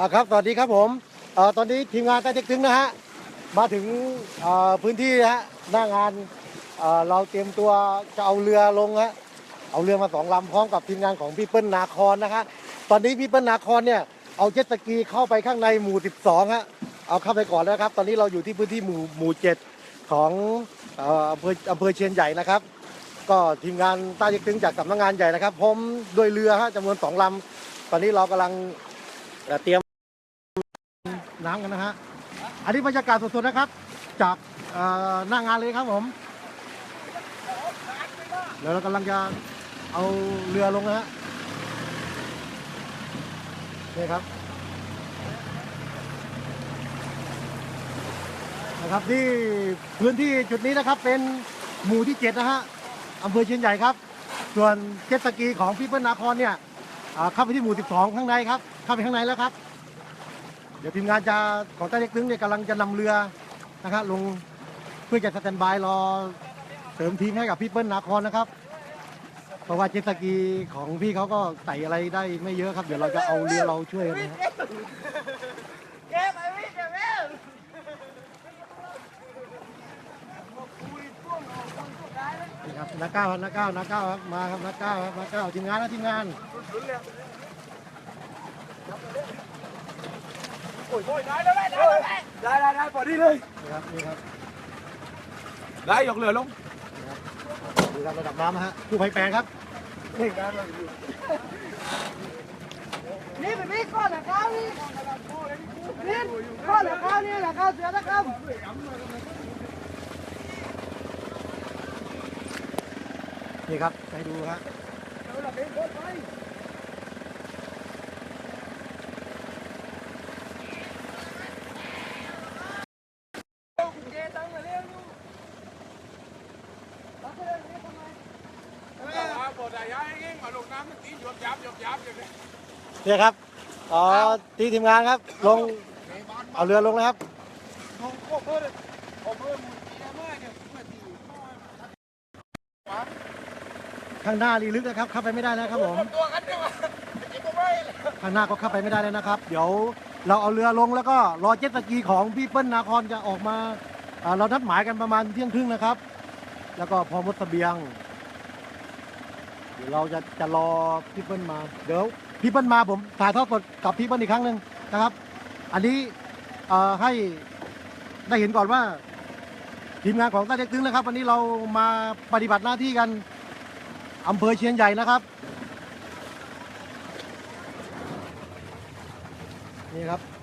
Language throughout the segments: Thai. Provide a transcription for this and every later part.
อ่าครับสวัสดีครับผมเอ่อตอนนี้ทีมงานใต้เต็กตึงนะฮะมาถึงเอ่อพื้นที่นะฮะหน้างานเอ่อเราเตรียมตัวจะเอาเรือลงฮะเอาเรือมาสองลำพร้อมกับทีมงานของพี่เปิ้ลนาคอนนะฮะตอนนี้พี่เปิ้ลนาคอนเนี่ยเอาเจ็ตสกีเข้าไปข้างในหมู่ 12ฮะเอาเข้าไปก่อนแล้วครับ ตอนนี้เราอยู่ที่พื้นที่หมู่หมู่เจ็ดของเอ่ออำเภออำเภอเชียนใหญ่นะครับ ก็ทีมงานใต้เต็กตึงจากสำนักงานใหญ่นะครับพร้อมด้วยเรือฮะจำนวนสองลำตอนนี้เรากำลังเอ่อเตรียม น้ำกันนะฮะ อันนี้บรรยากาศสดๆนะครับ จากหน้างานเลยครับผมเดี๋ยวเรากำลังจะเอาเรือลงนะฮะนี่ครับนะครับที่พื้นที่จุดนี้นะครับเป็นหมู่ที่เจ็ดนะฮะอำเภอเชียนใหญ่ครับ ส่วนเจ็ตสกีของพี่เปิ้ลนาครเนี่ยเข้าไปที่หมู่ 12 ข้างในครับ เข้าไปข้างในแล้วครับ เดี๋ยวทีมงานจะของใต้เล็กตึงเนี่ยกำลังจะนำเรือนะครับลงเพื่อจะสแตนบายรอเสริมทีมให้กับพี่เปิ้ลนาครนะครับ เพราะว่าเจ็ตสกีของพี่เขาก็ใส่อะไรได้ไม่เยอะครับ เดี๋ยวเราจะเอาเรือเราช่วยกันนะฮะเก็บนี่ครับนักก้าวนักก้าวนักก้าวครับมาครับนักก้าวครับนักก้าวทีมงานนะทีมงาน โอ้ยโอ้ยได้ได้ได้ได้ได้ได้พอดีเลยนี่ครับนี่ครับได้ยกเรือลงนี่ครับระดับน้ำนะฮะผู้ภัยแปลงครับนี่การเราอยู่นี่เป็นพี่ก้อนเหรอครับนี่นี่ก้อนเหรอครับนี่เหรอครับเสือนะครับนี่ครับให้ดูครับ เนี่ยครับอ๋อที่ทีมงานครับ ลงเอาเรือลงนะครับข้างหน้ารีลึกนะครับ เข้าไปไม่ได้นะครับผมข้างหน้าก็เข้าไปไม่ได้เลยนะครับ เดี๋ยวเราเอาเรือลงแล้วก็รอเจ็ตสกีของพี่เปิ้ลนาครจะออกมาเรานัดหมายกันประมาณเที่ยงครึ่งนะครับ แล้วก็พอหมดเสบียง ดี๋ยวเราจะจะรอพี่เปิ้ลมา เดี๋ยวพี่เปิ้ลมาผมถ่ายทอดสดกับพี่เปิ้ลอีกครั้งหนึ่งนะครับ อันนี้เอ่อให้ได้เห็นก่อนว่าทีมงานของใต้เด็กตึงนะครับ วันนี้เรามาปฏิบัติหน้าที่กันอำเภอเชียงใหญ่นะครับนี่ครับ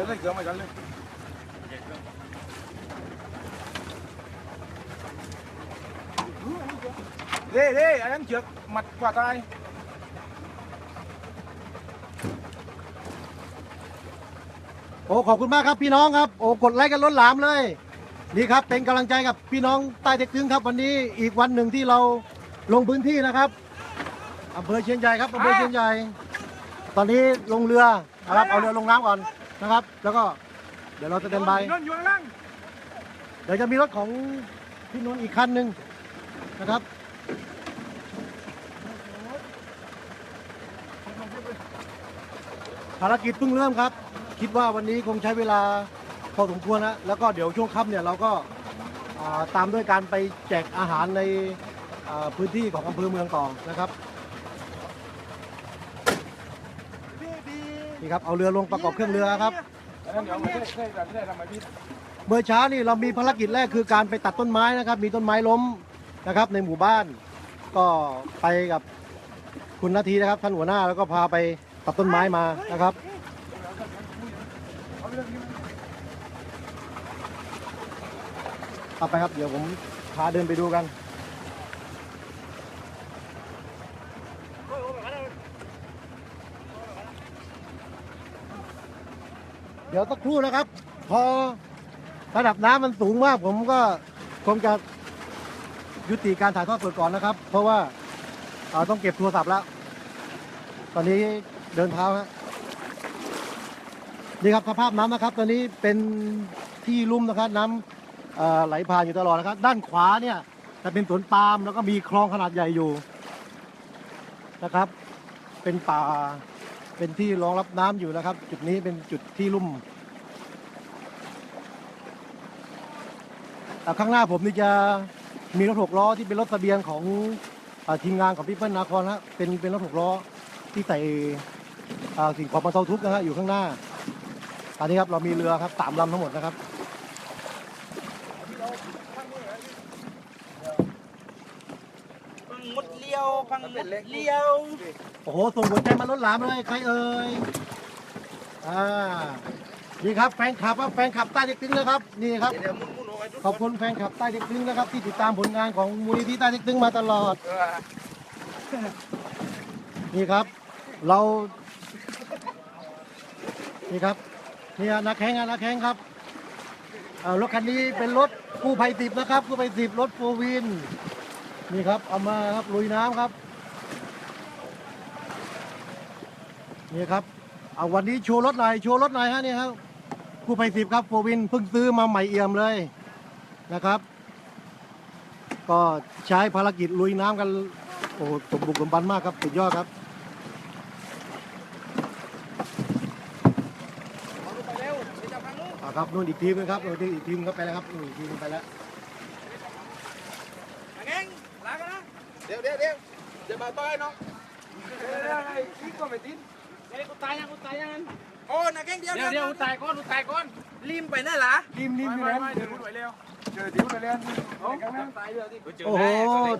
ดี๋ยวใส่เกลือมากันเลยเร่เร่อันนั้นเชือกมัดกว่าตายโอ้ขอบคุณมากครับพี่น้องครับโอ้กดไลค์กันล้นหลามเลยนี่ครับเป็นกำลังใจกับพี่น้องใต้เด็กตึงครับ วันนี้อีกวันหนึ่งที่เราลงพื้นที่นะครับอำเภอเชียงใหญ่ครับอำเภอเชียงใหญ่ตอนนี้ลงเรือนะครับเอาเรือลงน้ำก่อน นะครับ แล้วก็เดี๋ยวเราจะเดินไปนนอยู่ข้างล่างเดี๋ยวจะมีรถของพี่นนท์อีกคันหนึ่งนะครับภารกิจเพิ่งเริ่มครับ คิดว่าวันนี้คงใช้เวลาพอสมควรนะแล้วก็เดี๋ยวช่วงค่ำเนี่ยเราก็อ่าตามด้วยการไปแจกอาหารในอ่าพื้นที่ของอำเภอเมืองต่อนะครับ นี่ครับเอาเรือลงประกอบเครื่องเรือครับ เดี๋ยวไม่ได้ไม่ได้ไม่ได้ทำไมพี่เมื่อเช้านี่เรามีภารกิจแรกคือการไปตัดต้นไม้นะครับ มีต้นไม้ล้มนะครับ ในหมู่บ้าน ก็ไปกับคุณนาทีนะครับ ท่านหัวหน้าแล้วก็พาไปตัดต้นไม้มานะครับ เอาไปครับ เดี๋ยวผมพาเดินไปดูกัน เดี๋ยวสักครู่นะครับ พอระดับน้ำมันสูงมาก ผมก็คงจะยุติการถ่ายทอดสดก่อนนะครับ เพราะว่าเอ่อต้องเก็บโทรศัพท์แล้ว ตอนนี้เดินเท้าฮะนี่ครับสภาพน้ำนะครับ ตอนนี้เป็นที่ลุ่มนะครับ น้ำไหลผ่านอยู่ตลอดนะครับ ด้านขวาเนี่ยจะเป็นสวนปาล์มแล้วก็มีคลองขนาดใหญ่อยู่นะครับ เป็นป่า เป็นที่รองรับน้ำอยู่นะครับ จุดนี้เป็นจุดที่ลุ่มอ่ข้างหน้าผมนี่จะมีรถหกล้อที่เป็นรถทะเบียนของอทีมงานของพี่เปิ้ลนาครนฮะเป็นเป็นรถหกล้อที่ใส่สิ่งของบรรเทาทุกข์นะฮะอยู่ข้างหน้า อันนี้ครับเรามีเรือครับสามลำทั้งหมดนะครับ พังห มดเลี้ยวพังมดเลี้ยวโอ้โหส่งหัวใจมาล้นหลามเลยใครเอ่ยอ่านี่ครับแฟนคลับครับแฟนคลับใต้เด็กตึงนะครับนี่ครับ ขอบคุณแฟนคลับใต้เด็กตึงนะครับ ที่ติดตามผลงานของมูลนิธิใต้เด็กตึงมาตลอด นี่ครับ เรา นี่ครับนี่ฮะนักแข่งอะนักแข่งครับรถคันนี้เป็นรถกู้ภัยสิบนะครับกู้ภัยสิบรถโฟร์วิน นี่ครับเอามาครับลุยน้ำครับ นี่ครับ เอาวันนี้โชว์รถหน่อยโชว์รถหน่อยฮะนี่ครับกู้ภัยสิบครับโฟวินเพิ่งซื้อมาใหม่เอี่ยมเลยนะครับ ก็ใช้ภารกิจลุยน้ำกัน โอ้สมบุกสมบันมากครับสุดยอดครับอะครับนู่นอีกทีมนึงครับนู่นอีกทีมก็ไปแล้วครับนู่นอีกทีมไปแล้ว มาเก่งลากันนะเดี๋ยวเดี๋ยวเดี๋ยวเดี๋ยวมาต่อยน้องเดี๋ยวไอ้ที่ก็ไม่ติดเฮ้ยกูตายยังกูตายยังโอ้นักเก่งเดี๋ยวเดี๋ยวเดี๋ยวกูตายก่อนกูตายก่อนริมไปไหนล่ะทีมทีมอยู่ไหนเดี๋ยวกูไปเร็วเจอที่กูไปเร็วโอ้ตายเดี๋ยวที่โอ้โห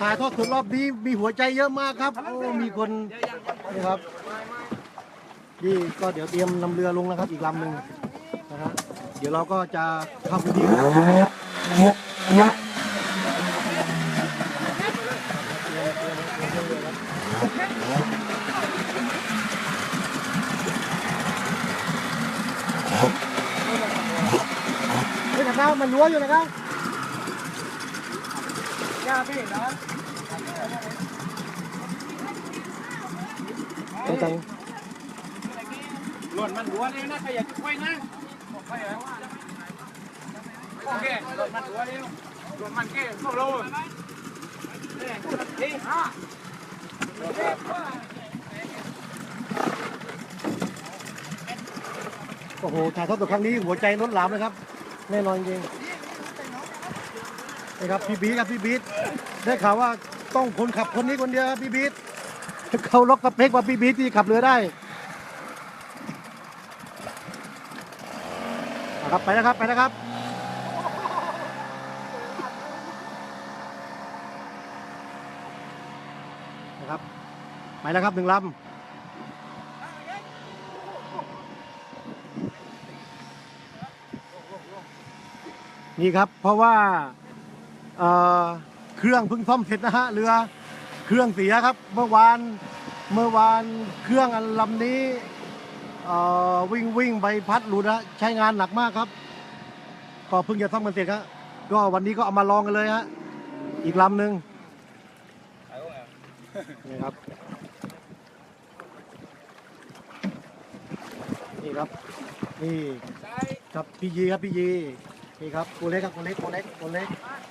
ถ่ายทอดสดรอบนี้มีหัวใจเยอะมากครับโอ้มีคนนี่ครับนี่ก็เดี๋ยวเตรียมนำเรือลงนะครับอีกลำหนึ่งนะครับเดี๋ยวเราก็จะเข้าพื้นที่เฮ้ย นะครับ มันรั้วอยู่นะครับย่าพี่นะไม่ต้องหล่นมันหัวเลยนะใครอยากจะไปนะโอเคหล่นมันหัวเร็วหล่นมันแก่โซโล่เฮ้ยฮะโอ้โหถ่ายทอดสดครั้งนี้หัวใจล้นหลามเลยครับ แน่นอนจริงนี่ครับพี่บีทครับพี่บีทได้ข่าวว่าต้องคนขับคนนี้คนเดียวครับพี่บีทเขาล็อกกระเพกว่าพี่บีทที่ขับเรือได้นะครับไปนะครับไปนะครับนะครับไปแล้วครับหนึ่งลำ นี่ครับ เพราะว่าเเครื่องเพิ่งซ่อมเสร็จนะฮะเรือเครื่องเสียครับ เมื่อวานเมื่อวานเครื่องอันลำนี้วิ่งวิ่งใบพัดหลุดนะใช้งานหนักมากครับ ก็เพิ่งจะซ่อมกันเสร็จครับก็วันนี้ก็เอามาลองกันเลยฮะอีกลำหนึ่งนี่ครับนี่ครับนี่ครับพี่ยีครับพี่ยี นี่ครับตัวเล็กครับตัวเล็กตัวเล็กตัวเล็ก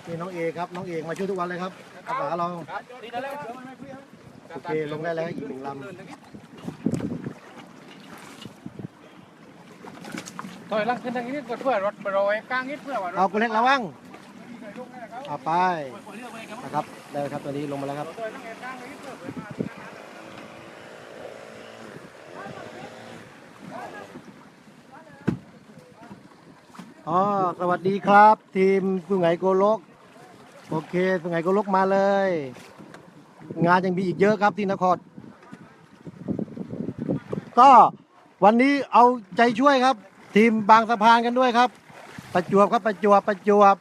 นี่น้องเอกครับน้องเอกมาช่วยทุกวันเลยครับอาสาเราดีนะแล้วเดี๋ยวมันไม่เพื่อนโอเคลงได้แล้วอีกหนึ่งลถอยหลังขึ้นทางนี้ก็เพื่อรถไปรอยกลางนิดเพื่อว่าำเอาตัวเล็กระวังเอาไปนะครับได้ครับตัวนี้ลงมาแล้วครับ อ๋อสวัสดีครับ ทีมสุไหงโกลก โอเคสุไหงโกลกมาเลย งานยังมีอีกเยอะครับที่นคร ก็วันนี้เอาใจช่วยครับ ทีมบางสะพานกันด้วยครับ ประจวบครับประจวบประจวบ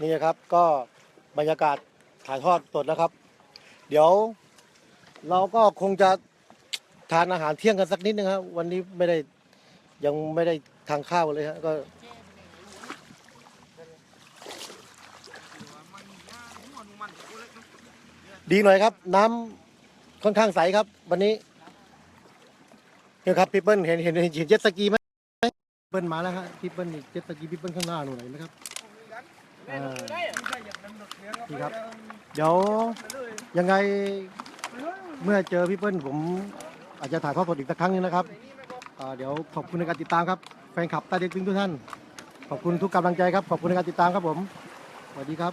นี่นะครับก็บรรยากาศถ่ายทอดสดนะครับ เดี๋ยว เราก็คงจะทานอาหารเที่ยงกันสักนิดนึงครับวันนี้ไม่ได้ยังไม่ได้ทานข้าวเลยฮะก็ ดีหน่อยครับ น้ำค่อนข้างใสครับ วันนี้เนี่ยครับพี่เปิ้ลเห็นเห็นเห็นเห็นเจ็ตสกีไหมเปิ้ลมาแล้วฮะพี่เปิ้ลนี่เจ็ตสกีพี่เปิ้ลข้างหน้าหนูไหนไหมครับอ่านี่ครับ เดี๋ยวยังไง เมื่อเจอพี่เปิ้ลผมอาจจะถ่ายทอดสดอีกสักครั้งหนึงนะครับอ่าเดี๋ยวขอบคุณในการติดตามครับ แฟนคลับตาเด็กตึงทุกท่าน ขอบคุณทุกกำลังใจครับ ขอบคุณในการติดตามครับผม สวัสดีครับ